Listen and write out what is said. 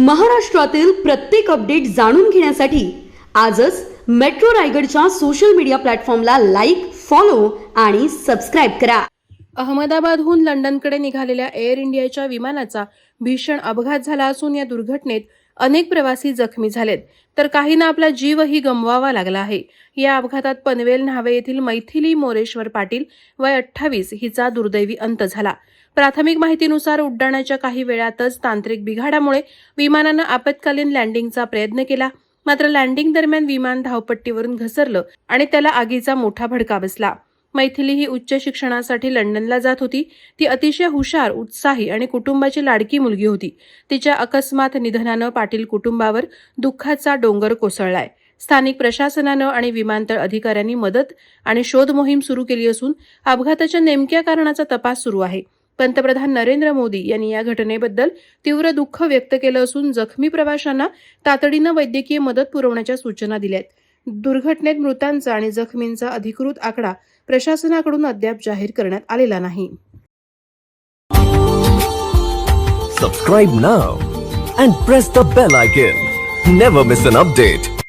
महाराष्ट्रातील प्रत्येक अपडेट जाणून घेण्यासाठी आजच मेट्रो रायगडच्या सोशल मीडिया प्लॅटफॉर्मला लाईक फॉलो आणि सबस्क्राईब करा. अहमदाबादहून लंडनकडे निघालेल्या एअर इंडियाच्या विमानाचा भीषण अपघात झाला असून या दुर्घटनेत अनेक प्रवासी जखमी झालेत. तर काहींना आपला जीवही गमवावा लागला आहे. या अपघातात पनवेल न्हावे येथील मैथिली मोरेश्वर पाटील वय अठ्ठावीस हिचा दुर्दैवी अंत झाला. प्राथमिक माहितीनुसार उड्डाणाच्या काही वेळातच तांत्रिक बिघाडामुळे विमानानं आपत्कालीन लँडिंगचा प्रयत्न केला. मात्र लँडिंग दरम्यान विमान धावपट्टीवरून घसरलं आणि त्याला आगीचा मोठा भडका बसला. मैथिली ही उच्च शिक्षणासाठी लंडनला जात होती. ती अतिशय हुशार उत्साही आणि कुटुंबाची लाडकी मुलगी होती. तिच्या अकस्मात निधनानं पाटील कुटुंबावर दुःखाचा डोंगर कोसळलाय. स्थानिक प्रशासनानं आणि विमानतळ अधिकाऱ्यांनी मदत आणि शोध मोहीम सुरू केली असून अपघाताच्या नेमक्या कारणाचा तपास सुरू आहे. पंतप्रधान नरेंद्र मोदी यांनी या घटनेबद्दल तीव्र दुःख व्यक्त केलं असून जखमी प्रवाशांना तातडीनं वैद्यकीय मदत पुरवण्याच्या सूचना दिल्या आहेत दुर्घटनेत मृतांचा आणि जखमींचा अधिकृत आकडा प्रशासनाकडून अद्याप जाहीर करण्यात आलेला नाही. सबस्क्राईब ना and press the bell icon never miss an update